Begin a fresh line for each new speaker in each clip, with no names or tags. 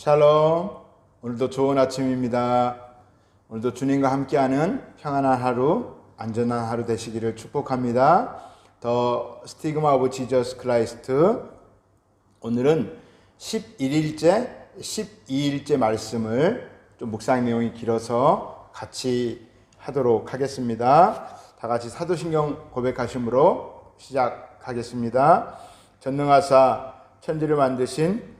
샬롬. 오늘도 좋은 아침입니다. 오늘도 주님과 함께하는 평안한 하루, 안전한 하루 되시기를 축복합니다. 더 스티그마 오브 지저스 크라이스트. 오늘은 11일째, 12일째 말씀을 좀 묵상 내용이 길어서 같이 하도록 하겠습니다. 다 같이 사도신경 고백하심으로 시작하겠습니다. 전능하사 천지를 만드신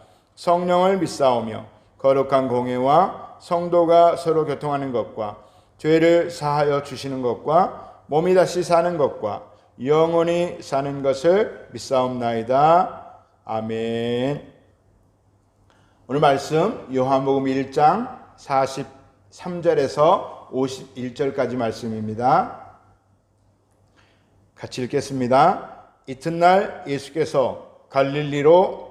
성령을 믿사오며 거룩한 공예와 성도가 서로 교통하는 것과 죄를 사하여 주시는 것과 몸이 다시 사는 것과 영원히 사는 것을 믿사옵나이다. 아멘. 오늘 말씀 요한복음 1장 43절에서 51절까지 말씀입니다. 같이 읽겠습니다. 이튿날 예수께서 갈릴리로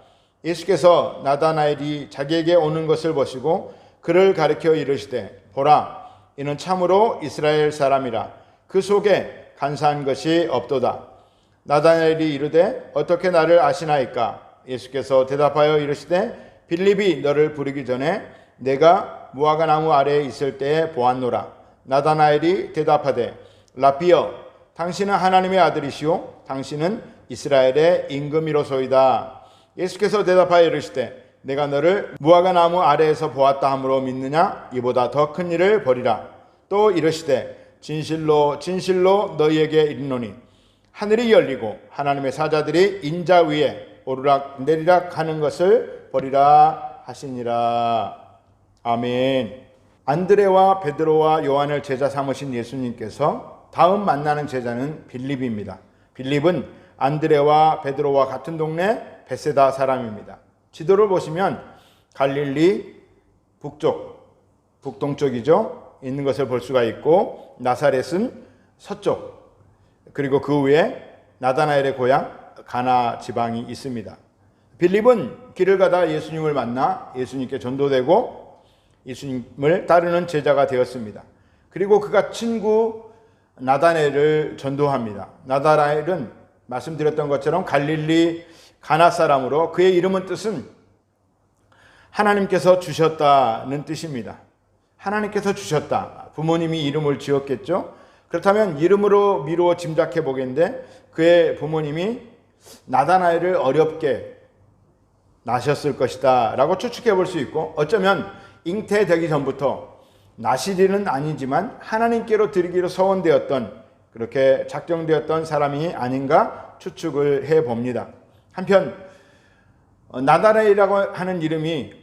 예수께서 나다나엘이 자기에게 오는 것을 보시고 그를 가리켜 이르시되 보라 이는 참으로 이스라엘 사람이라. 그 속에 간사한 것이 없도다. 나다나엘이 이르되 어떻게 나를 아시나이까? 예수께서 대답하여 이르시되 빌립이 너를 부르기 전에 내가 무화과 나무 아래에 있을 때에 보았노라. 나다나엘이 대답하되 라피어 당신은 하나님의 아들이시오. 당신은 이스라엘의 임금이로소이다 예수께서 대답하여 이르시되 내가 너를 무화과 나무 아래에서 보았다 함으로 믿느냐? 이보다 더 큰 일을 벌이라. 또 이르시되 진실로 진실로 너희에게 이르노니 하늘이 열리고 하나님의 사자들이 인자 위에 오르락 내리락 하는 것을 벌이라 하시니라. 아멘. 안드레와 베드로와 요한을 제자 삼으신 예수님께서 다음 만나는 제자는 빌립입니다. 빌립은 안드레와 베드로와 같은 동네 베세다 사람입니다. 지도를 보시면 갈릴리 북쪽, 북동쪽이죠. 있는 것을 볼 수가 있고 나사렛은 서쪽, 그리고 그 위에 나다나엘의 고향 가나 지방이 있습니다. 빌립은 길을 가다 예수님을 만나 예수님께 전도되고 예수님을 따르는 제자가 되었습니다. 그리고 그가 친구 나다나엘을 전도합니다. 나다나엘은 말씀드렸던 것처럼 갈릴리 가나 사람으로 그의 이름은 뜻은 하나님께서 주셨다는 뜻입니다. 하나님께서 주셨다. 부모님이 이름을 지었겠죠. 그렇다면 이름으로 미루어 짐작해 보겠는데 그의 부모님이 나다나엘을 어렵게 나셨을 것이다 라고 추측해 볼 수 있고 어쩌면 잉태되기 전부터 나시리는 아니지만 하나님께로 드리기로 서원되었던 그렇게 작정되었던 사람이 아닌가 추측을 해 봅니다. 한편 나다레이라고 하는 이름이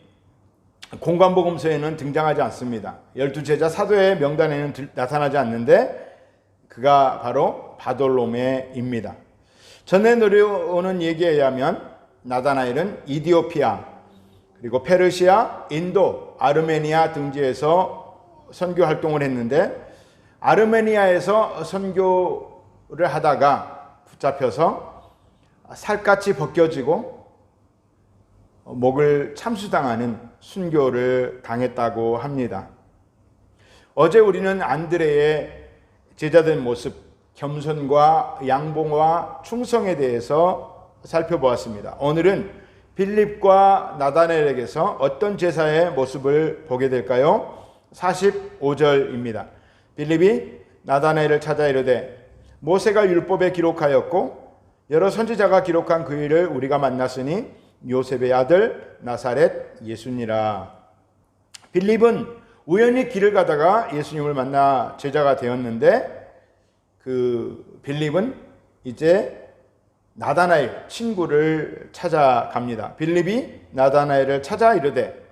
공관복음서에는 등장하지 않습니다. 열두 제자 사도의 명단에는 나타나지 않는데 그가 바로 바돌로메입니다. 전에 내려오는 얘기에 의하면 나다나엘은 이디오피아 그리고 페르시아, 인도, 아르메니아 등지에서 선교 활동을 했는데 아르메니아에서 선교를 하다가 붙잡혀서 살갗이 벗겨지고 목을 참수당하는 순교를 당했다고 합니다. 어제 우리는 안드레의 제자된 모습, 겸손과 양봉과 충성에 대해서 살펴보았습니다. 오늘은 빌립과 나다넬에게서 어떤 제사의 모습을 보게 될까요? 45절입니다. 빌립이 나다넬을 찾아 이르되 모세가 율법에 기록하였고 여러 선지자가 기록한 그 일을 우리가 만났으니 요셉의 아들 나사렛 예수니라. 빌립은 우연히 길을 가다가 예수님을 만나 제자가 되었는데 그 빌립은 이제 나다나엘 친구를 찾아갑니다. 빌립이 나다나엘을 찾아 이르되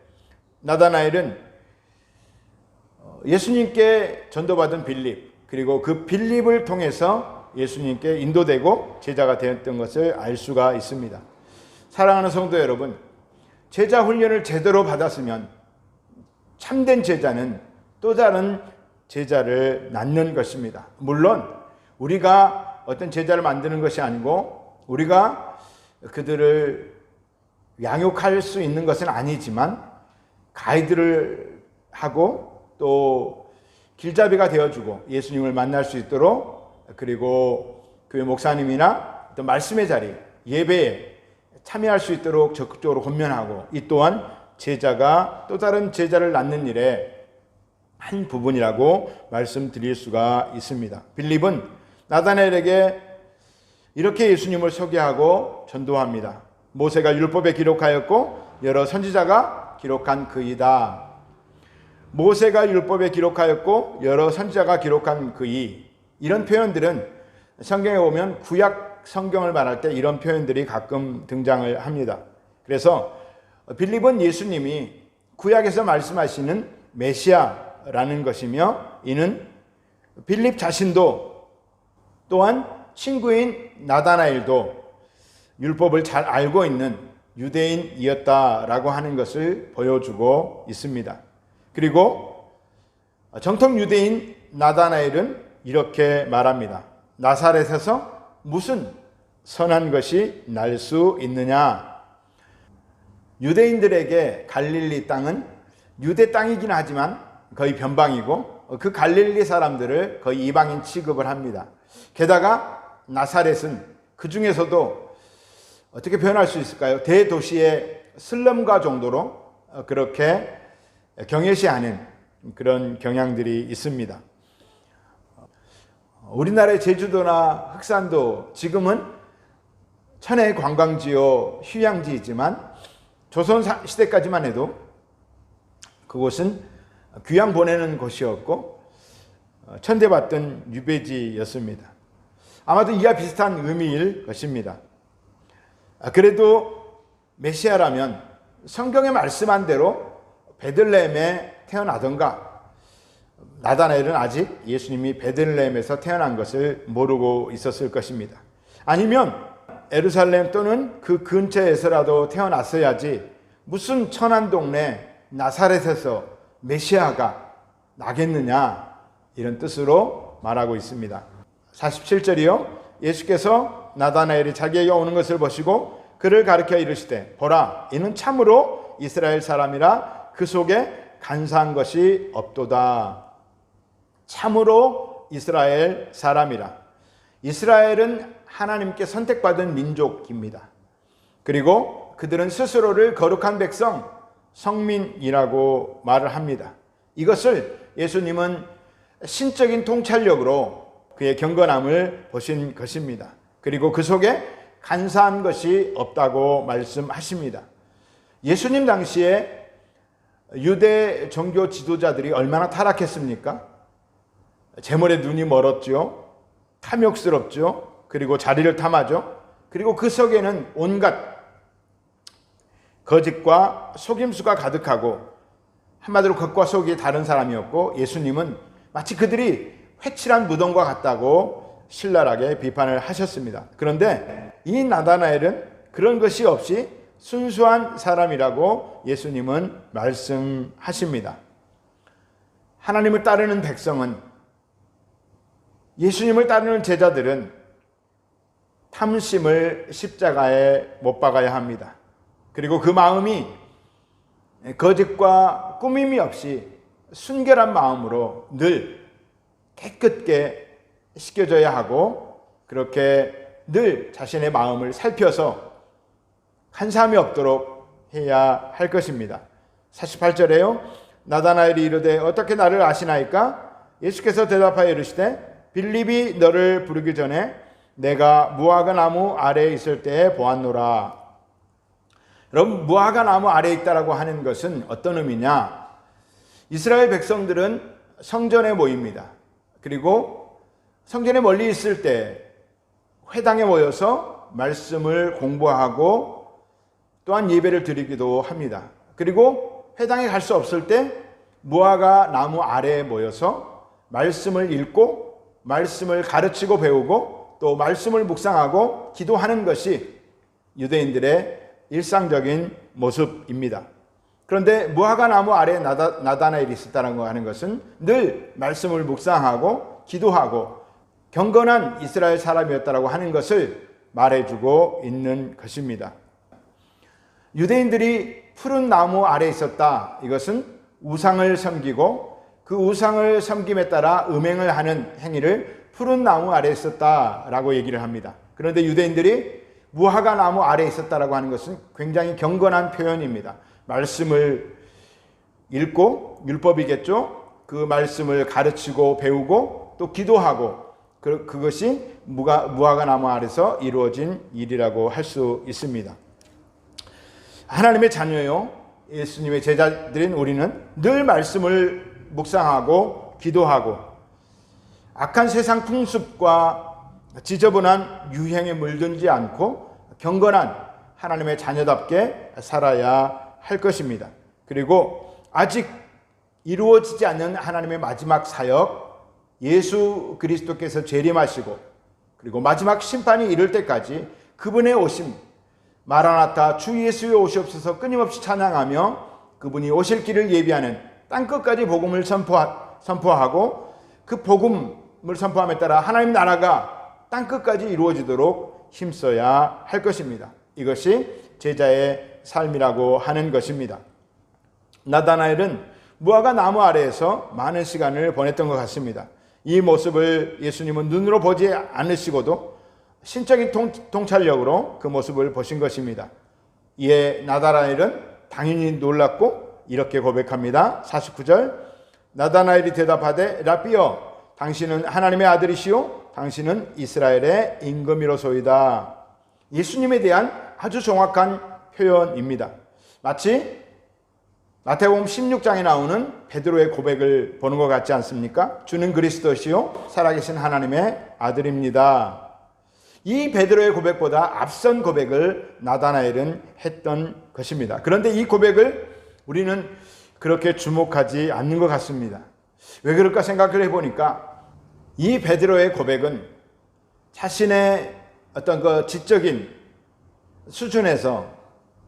나다나엘은 예수님께 전도받은 빌립 그리고 그 빌립을 통해서 예수님께 인도되고 제자가 되었던 것을 알 수가 있습니다. 사랑하는 성도 여러분, 제자 훈련을 제대로 받았으면 참된 제자는 또 다른 제자를 낳는 것입니다. 물론 우리가 어떤 제자를 만드는 것이 아니고 우리가 그들을 양육할 수 있는 것은 아니지만 가이드를 하고 또 길잡이가 되어주고 예수님을 만날 수 있도록 그리고 교회 목사님이나 또 말씀의 자리 예배에 참여할 수 있도록 적극적으로 권면하고 이 또한 제자가 또 다른 제자를 낳는 일에 한 부분이라고 말씀드릴 수가 있습니다. 빌립은 나다나엘에게 이렇게 예수님을 소개하고 전도합니다. 모세가 율법에 기록하였고 여러 선지자가 기록한 그이다. 모세가 율법에 기록하였고 여러 선지자가 기록한 그이 이런 표현들은 성경에 보면 구약 성경을 말할 때 이런 표현들이 가끔 등장을 합니다. 그래서 빌립은 예수님이 구약에서 말씀하시는 메시아라는 것이며 이는 빌립 자신도 또한 친구인 나다나엘도 율법을 잘 알고 있는 유대인이었다라고 하는 것을 보여주고 있습니다. 그리고 정통 유대인 나다나엘은 이렇게 말합니다. 나사렛에서 무슨 선한 것이 날 수 있느냐? 유대인들에게 갈릴리 땅은 유대 땅이긴 하지만 거의 변방이고 그 갈릴리 사람들을 거의 이방인 취급을 합니다. 게다가 나사렛은 그 중에서도 어떻게 표현할 수 있을까요? 대도시의 슬럼가 정도로 그렇게 경외시하는 그런 경향들이 있습니다. 우리나라의 제주도나 흑산도 지금은 천혜 관광지요 휴양지이지만 조선 시대까지만 해도 그곳은 귀양 보내는 곳이었고 어, 천대받던 유배지였습니다. 아마도 이와 비슷한 의미일 것입니다. 아, 그래도 메시아라면 성경에 말씀한 대로 베들레헴에 태어나던가 나다나엘은 아직 예수님이 베들레헴에서 태어난 것을 모르고 있었을 것입니다. 아니면 에루살렘 또는 그 근처에서라도 태어났어야지 무슨 천한 동네 나사렛에서 메시아가 나겠느냐 이런 뜻으로 말하고 있습니다. 47절이요. 예수께서 나다나엘이 자기에게 오는 것을 보시고 그를 가르켜 이르시되 보라 이는 참으로 이스라엘 사람이라 그 속에 간사한 것이 없도다. 참으로 이스라엘 사람이라. 이스라엘은 하나님께 선택받은 민족입니다. 그리고 그들은 스스로를 거룩한 백성, 성민이라고 말을 합니다. 이것을 예수님은 신적인 통찰력으로 그의 경건함을 보신 것입니다. 그리고 그 속에 간사한 것이 없다고 말씀하십니다. 예수님 당시에 유대 종교 지도자들이 얼마나 타락했습니까? 재물에 눈이 멀었죠. 탐욕스럽죠. 그리고 자리를 탐하죠. 그리고 그 속에는 온갖 거짓과 속임수가 가득하고 한마디로 겉과 속이 다른 사람이었고 예수님은 마치 그들이 회칠한 무덤과 같다고 신랄하게 비판을 하셨습니다. 그런데 이 나다나엘은 그런 것이 없이 순수한 사람이라고 예수님은 말씀하십니다. 하나님을 따르는 백성은 예수님을 따르는 제자들은 탐심을 십자가에 못 박아야 합니다. 그리고 그 마음이 거짓과 꾸밈이 없이 순결한 마음으로 늘 깨끗게 씻겨져야 하고 그렇게 늘 자신의 마음을 살펴서 한삼이 없도록 해야 할 것입니다. 48절에요. 나다나엘이 이르되 어떻게 나를 아시나이까? 예수께서 대답하여 이르시되 빌립이 너를 부르기 전에 내가 무화과 나무 아래에 있을 때에 보았노라. 여러분 무화과 나무 아래에 있다라고 하는 것은 어떤 의미냐? 이스라엘 백성들은 성전에 모입니다. 그리고 성전에 멀리 있을 때 회당에 모여서 말씀을 공부하고 또한 예배를 드리기도 합니다. 그리고 회당에 갈 수 없을 때 무화과 나무 아래에 모여서 말씀을 읽고 말씀을 가르치고 배우고 또 말씀을 묵상하고 기도하는 것이 유대인들의 일상적인 모습입니다. 그런데 무화과 나무 아래 나다, 나다나엘이 있었다는 거 하는 것은 늘 말씀을 묵상하고 기도하고 경건한 이스라엘 사람이었다라고 하는 것을 말해주고 있는 것입니다. 유대인들이 푸른 나무 아래 있었다. 이것은 우상을 섬기고 그 우상을 섬김에 따라 음행을 하는 행위를 푸른 나무 아래 있었다라고 얘기를 합니다. 그런데 유대인들이 무화과 나무 아래 있었다라고 하는 것은 굉장히 경건한 표현입니다. 말씀을 읽고 율법이겠죠. 그 말씀을 가르치고 배우고 또 기도하고 그, 그것이 무가, 무화과 나무 아래서 이루어진 일이라고 할 수 있습니다. 하나님의 자녀요. 예수님의 제자들인 우리는 늘 말씀을 묵상하고 기도하고 악한 세상 풍습과 지저분한 유행에 물들지 않고 경건한 하나님의 자녀답게 살아야 할 것입니다. 그리고 아직 이루어지지 않는 하나님의 마지막 사역, 예수 그리스도께서 재림하시고 그리고 마지막 심판이 이를 때까지 그분의 오심, 마라나타 주 예수의 오시옵소서 끊임없이 찬양하며 그분이 오실 길을 예비하는 땅 끝까지 복음을 선포하, 선포하고 그 복음을 선포함에 따라 하나님 나라가 땅 끝까지 이루어지도록 힘써야 할 것입니다. 이것이 제자의 삶이라고 하는 것입니다. 나다나엘은 무화과 나무 아래에서 많은 시간을 보냈던 것 같습니다. 이 모습을 예수님은 눈으로 보지 않으시고도 신적인 통, 찰력으로그 모습을 보신 것입니다. 이에 나다나엘은 당연히 놀랐고 이렇게 고백합니다. 49절 나다나엘이 대답하되 라비어 당신은 하나님의 아들이시요 당신은 이스라엘의 임금이로소이다. 예수님에 대한 아주 정확한 표현입니다. 마치 마태복음 16장에 나오는 베드로의 고백을 보는 것 같지 않습니까? 주는 그리스도시요 살아계신 하나님의 아들입니다. 이 베드로의 고백보다 앞선 고백을 나다나엘은 했던 것입니다. 그런데 이 고백을 우리는 그렇게 주목하지 않는 것 같습니다. 왜 그럴까 생각을 해보니까 이 베드로의 고백은 자신의 어떤 그 지적인 수준에서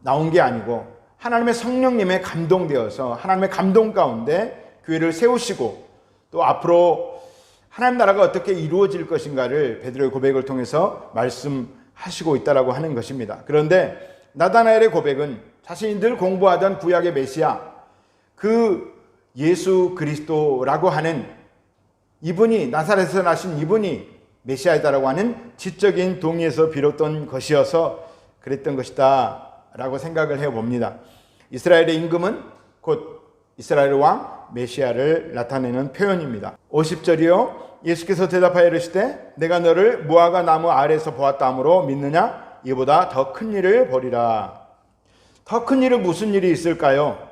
나온 게 아니고 하나님의 성령님의 감동되어서 하나님의 감동 가운데 교회를 세우시고 또 앞으로 하나님 나라가 어떻게 이루어질 것인가를 베드로의 고백을 통해서 말씀하시고 있다라고 하는 것입니다. 그런데 나다나엘의 고백은 자신이 늘 공부하던 구약의 메시아 그 예수 그리스도라고 하는 이분이 나사렛에서 나신 이분이 메시아이다라고 하는 지적인 동의에서 비롯된 것이어서 그랬던 것이다 라고 생각을 해 봅니다. 이스라엘의 임금은 곧 이스라엘 왕 메시아를 나타내는 표현입니다. 50절이요. 예수께서 대답하여 이르시되 내가 너를 무화과 나무 아래서 보았다 함으로 믿느냐? 이보다 더 큰 일을 보리라. 더 큰 일은 무슨 일이 있을까요?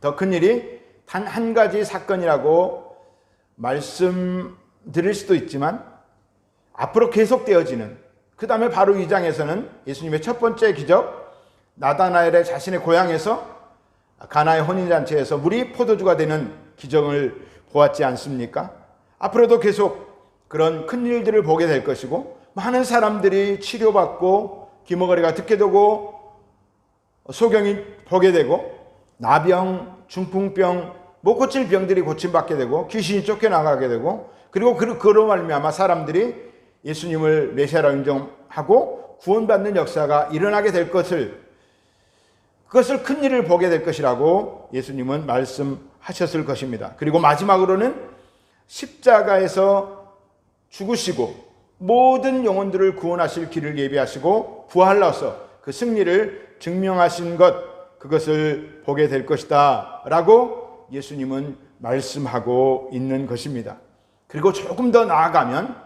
더 큰 일이 단 한 가지 사건이라고 말씀드릴 수도 있지만 앞으로 계속되어지는 그 다음에 바로 이 장에서는 예수님의 첫 번째 기적 나다나엘의 자신의 고향에서 가나의 혼인잔치에서 물이 포도주가 되는 기적을 보았지 않습니까? 앞으로도 계속 그런 큰 일들을 보게 될 것이고 많은 사람들이 치료받고 기머거리가 듣게 되고 소경이 보게 되고 나병, 중풍병, 못 고칠 병들이 고침받게 되고 귀신이 쫓겨나가게 되고 그리고 그로 말미암아 사람들이 예수님을 메시아로 인정하고 구원받는 역사가 일어나게 될 것을 그것을 큰 일을 보게 될 것이라고 예수님은 말씀하셨을 것입니다. 그리고 마지막으로는 십자가에서 죽으시고 모든 영혼들을 구원하실 길을 예비하시고 부활로서 그 승리를 증명하신 것 그것을 보게 될 것이다 라고 예수님은 말씀하고 있는 것입니다. 그리고 조금 더 나아가면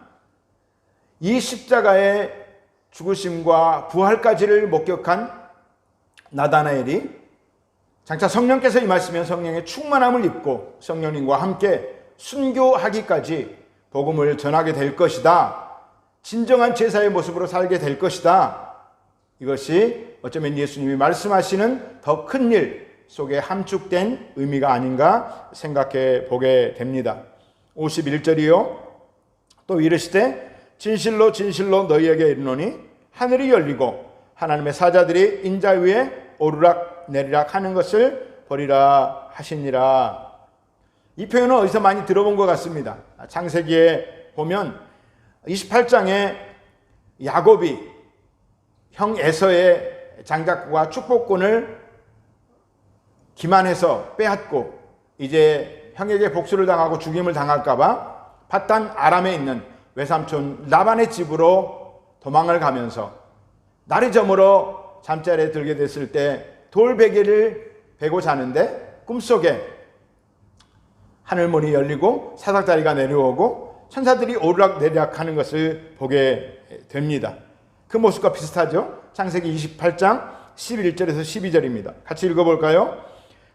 이 십자가의 죽으심과 부활까지를 목격한 나다나엘이 장차 성령께서 임하시면 성령의 충만함을 입고 성령님과 함께 순교하기까지 복음을 전하게 될 것이다. 진정한 제사의 모습으로 살게 될 것이다. 이것이 어쩌면 예수님이 말씀하시는 더 큰 일 속에 함축된 의미가 아닌가 생각해 보게 됩니다. 51절이요. 또 이르시되 진실로 진실로 너희에게 이르노니 하늘이 열리고 하나님의 사자들이 인자 위에 오르락 내리락 하는 것을 보리라 하시니라. 이 표현은 어디서 많이 들어본 것 같습니다. 창세기에 보면 28장에 야곱이 형 에서의 장작과 축복권을 기만해서 빼앗고 이제 형에게 복수를 당하고 죽임을 당할까봐 바단 아람에 있는 외삼촌 라반의 집으로 도망을 가면서 날이 저물어 잠자리에 들게 됐을 때 돌베개를 베고 자는데 꿈속에 하늘문이 열리고 사닥다리가 내려오고 천사들이 오르락 내리락 하는 것을 보게 됩니다. 그 모습과 비슷하죠? 창세기 28장 11절에서 12절입니다. 같이 읽어볼까요?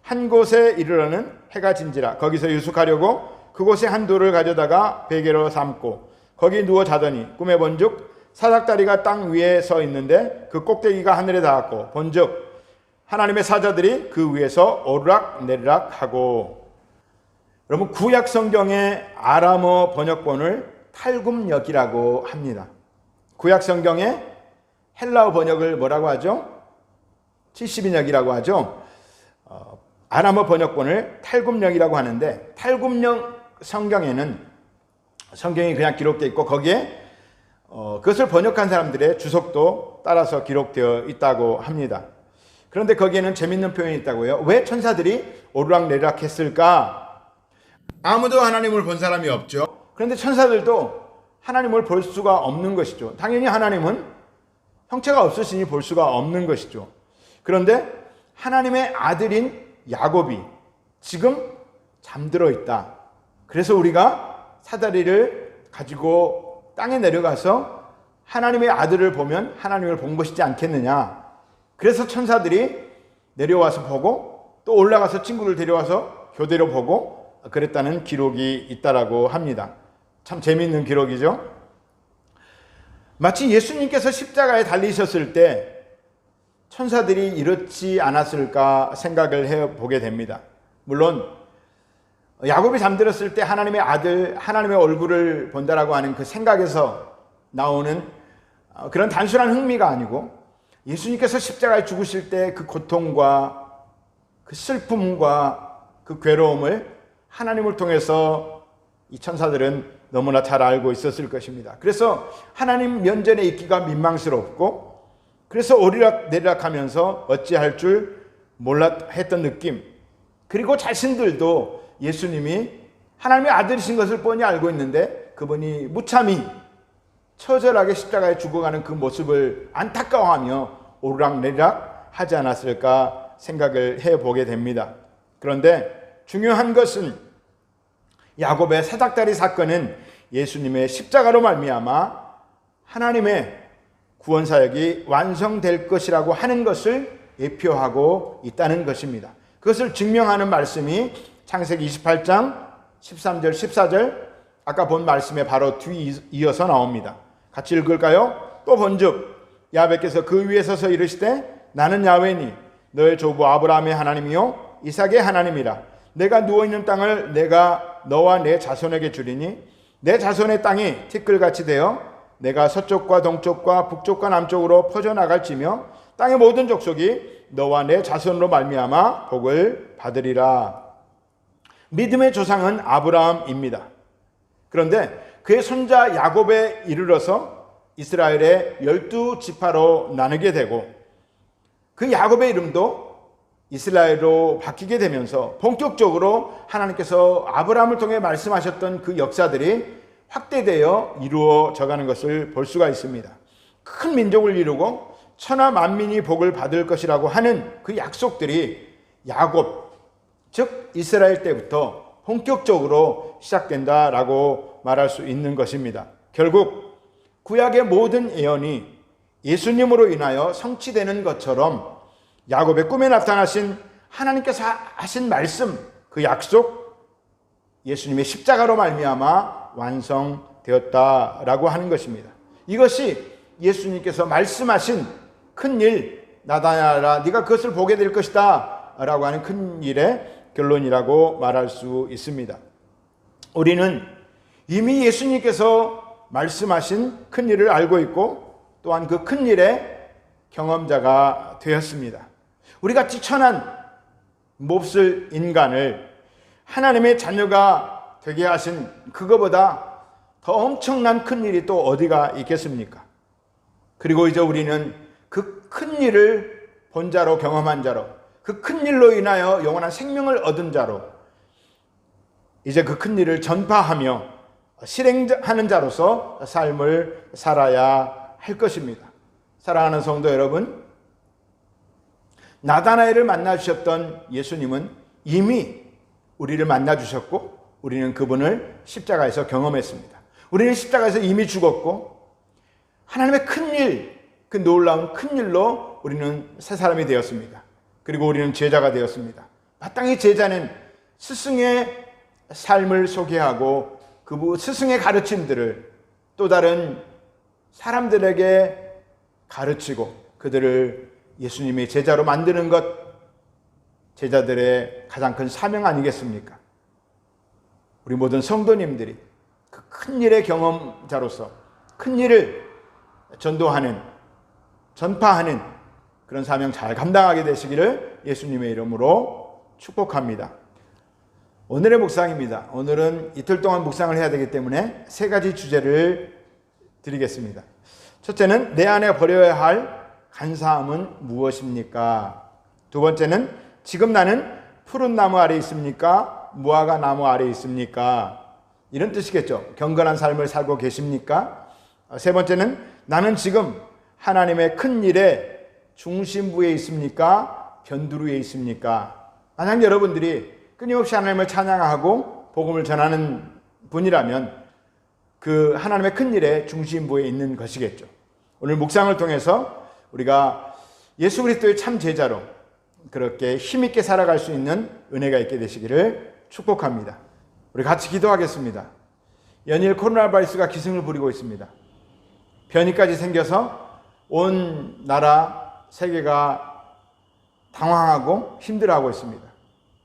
한 곳에 이르러는 해가 진지라 거기서 유숙하려고 그곳에 한 돌을 가져다가 베개로 삼고 거기 누워 자더니 꿈에 본즉 사닥다리가 땅 위에 서 있는데 그 꼭대기가 하늘에 닿았고 본즉 하나님의 사자들이 그 위에서 오르락 내리락 하고 여러분 구약 성경의 아람어 번역본을 탈굼역이라고 합니다. 구약 성경의 헬라어 번역을 뭐라고 하죠? 70인역이라고 하죠. 어, 아람어 번역본을 탈굼역이라고 하는데 탈굼역 성경에는 성경이 그냥 기록되어 있고 거기에 어, 그것을 번역한 사람들의 주석도 따라서 기록되어 있다고 합니다. 그런데 거기에는 재밌는 표현이 있다고요. 왜 천사들이 오르락내리락 했을까? 아무도 하나님을 본 사람이 없죠. 그런데 천사들도 하나님을 볼 수가 없는 것이죠. 당연히 하나님은 형체가 없으시니 볼 수가 없는 것이죠. 그런데 하나님의 아들인 야곱이 지금 잠들어 있다. 그래서 우리가 사다리를 가지고 땅에 내려가서 하나님의 아들을 보면 하나님을 본 것이지 않겠느냐. 그래서 천사들이 내려와서 보고 또 올라가서 친구를 데려와서 교대로 보고 그랬다는 기록이 있다라고 합니다. 참 재미있는 기록이죠. 마치 예수님께서 십자가에 달리셨을 때 천사들이 이렇지 않았을까 생각을 해 보게 됩니다. 물론 야곱이 잠들었을 때 하나님의 아들, 하나님의 얼굴을 본다라고 하는 그 생각에서 나오는 그런 단순한 흥미가 아니고 예수님께서 십자가에 죽으실 때 그 고통과 그 슬픔과 그 괴로움을 하나님을 통해서 이 천사들은 너무나 잘 알고 있었을 것입니다. 그래서 하나님 면전에 있기가 민망스럽고 그래서 오리락 내리락 하면서 어찌할 줄 몰랐 했던 느낌. 그리고 자신들도 예수님이 하나님의 아들이신 것을 뻔히 알고 있는데 그분이 무참히 처절하게 십자가에 죽어가는 그 모습을 안타까워하며 오르락 내리락 하지 않았을까 생각을 해 보게 됩니다. 그런데 중요한 것은 야곱의 사닥다리 사건은 예수님의 십자가로 말미암아 하나님의 구원 사역이 완성될 것이라고 하는 것을 예표하고 있다는 것입니다. 그것을 증명하는 말씀이 창세기 28장 13절 14절 아까 본 말씀에 바로 뒤 이어서 나옵니다. 같이 읽을까요? 또 본즉 야베께서 그 위에 서서 이르시되 나는 야훼니 너의 조부 아브라함의 하나님이요 이삭의 하나님이라 내가 누워 있는 땅을 내가 너와 내 자손에게 주리니 내 자손의 땅이 티끌같이 되어 내가 서쪽과 동쪽과 북쪽과 남쪽으로 퍼져 나갈지며 땅의 모든 족속이 너와 내 자손으로 말미암아 복을 받으리라. 믿음의 조상은 아브라함입니다. 그런데 그의 손자 야곱에 이르러서 이스라엘의 열두 지파로 나누게 되고 그 야곱의 이름도 이스라엘로 바뀌게 되면서 본격적으로 하나님께서 아브라함을 통해 말씀하셨던 그 역사들이 확대되어 이루어져 가는 것을 볼 수가 있습니다. 큰 민족을 이루고 천하 만민이 복을 받을 것이라고 하는 그 약속들이 야곱, 즉 이스라엘 때부터 본격적으로 시작된다라고 말할 수 있는 것입니다. 결국 구약의 모든 예언이 예수님으로 인하여 성취되는 것처럼 야곱의 꿈에 나타나신 하나님께서 하신 말씀, 그 약속, 예수님의 십자가로 말미암아 완성되었다라고 하는 것입니다. 이것이 예수님께서 말씀하신 큰 일, 나다야라, 네가 그것을 보게 될 것이다라고 하는 큰 일의 결론이라고 말할 수 있습니다. 우리는 이미 예수님께서 말씀하신 큰 일을 알고 있고 또한 그 큰 일의 경험자가 되었습니다. 우리 같이 천한 몹쓸 인간을 하나님의 자녀가 되게 하신 그거보다 더 엄청난 큰 일이 또 어디가 있겠습니까? 그리고 이제 우리는 그 큰 일을 본 자로 경험한 자로 그 큰 일로 인하여 영원한 생명을 얻은 자로 이제 그 큰 일을 전파하며 실행하는 자로서 삶을 살아야 할 것입니다. 사랑하는 성도 여러분, 나다나엘을 만나 주셨던 예수님은 이미 우리를 만나 주셨고 우리는 그분을 십자가에서 경험했습니다. 우리는 십자가에서 이미 죽었고 하나님의 큰 일, 그 놀라운 큰 일로 우리는 새 사람이 되었습니다. 그리고 우리는 제자가 되었습니다. 마땅히 제자는 스승의 삶을 소개하고 그 스승의 가르침들을 또 다른 사람들에게 가르치고 그들을 예수님의 제자로 만드는 것 제자들의 가장 큰 사명 아니겠습니까? 우리 모든 성도님들이 그 큰 일의 경험자로서 큰 일을 전도하는 전파하는 그런 사명 잘 감당하게 되시기를 예수님의 이름으로 축복합니다. 오늘의 묵상입니다. 오늘은 이틀 동안 묵상을 해야 되기 때문에 세 가지 주제를 드리겠습니다. 첫째는 내 안에 버려야 할 간사함은 무엇입니까? 두 번째는 지금 나는 푸른 나무 아래 있습니까? 무화과 나무 아래 있습니까? 이런 뜻이겠죠. 경건한 삶을 살고 계십니까? 세 번째는 나는 지금 하나님의 큰 일에 중심부에 있습니까? 변두리에 있습니까? 만약 여러분들이 끊임없이 하나님을 찬양하고 복음을 전하는 분이라면 그 하나님의 큰 일에 중심부에 있는 것이겠죠. 오늘 묵상을 통해서 우리가 예수 그리스도의 참 제자로 그렇게 힘있게 살아갈 수 있는 은혜가 있게 되시기를 축복합니다. 우리 같이 기도하겠습니다. 연일 코로나 바이러스가 기승을 부리고 있습니다. 변이까지 생겨서 온 나라 세계가 당황하고 힘들어하고 있습니다.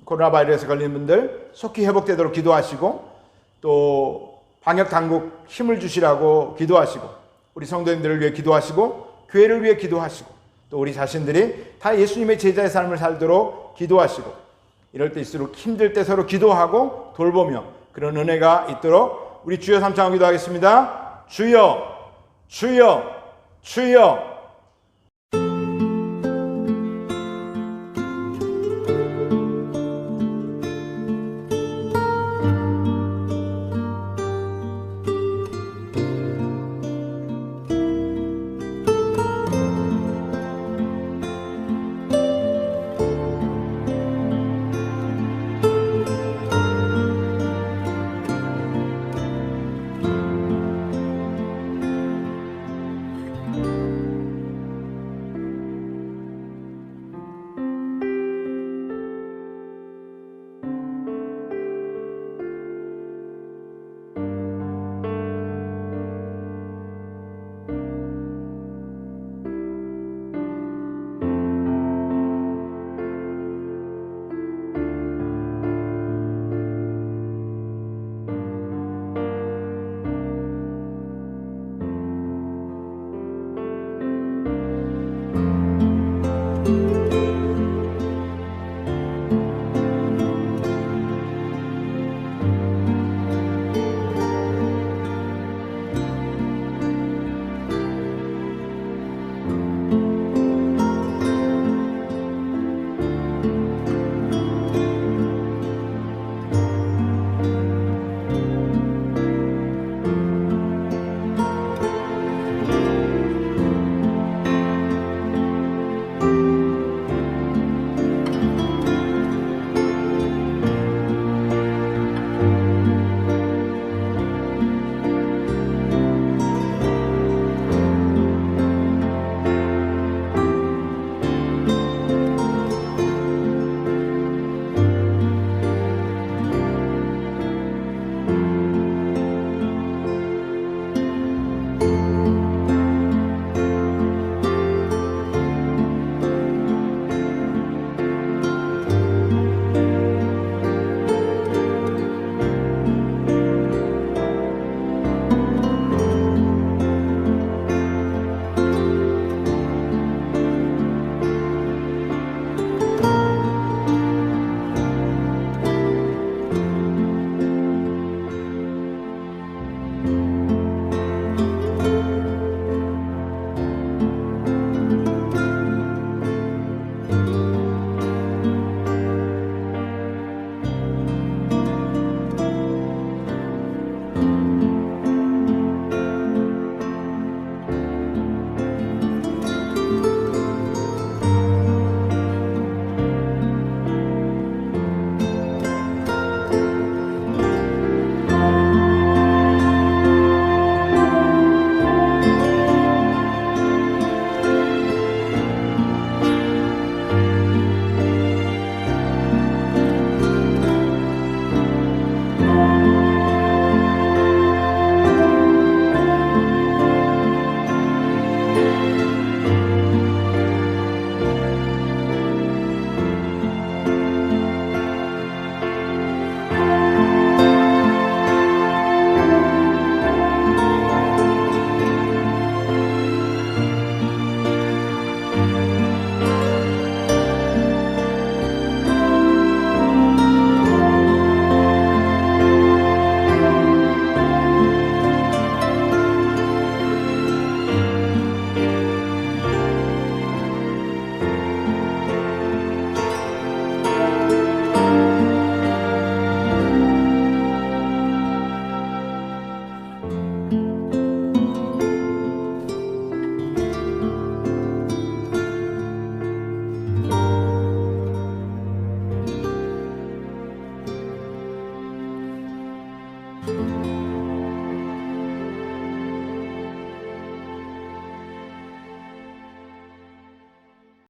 코로나 바이러스 걸린 분들 속히 회복되도록 기도하시고 또 방역 당국 힘을 주시라고 기도하시고 우리 성도님들을 위해 기도하시고 교회를 위해 기도하시고 또 우리 자신들이 다 예수님의 제자의 삶을 살도록 기도하시고 이럴 때일수록 힘들 때 서로 기도하고 돌보며 그런 은혜가 있도록 우리 주여 삼창 기도하겠습니다. 주여 주여 주여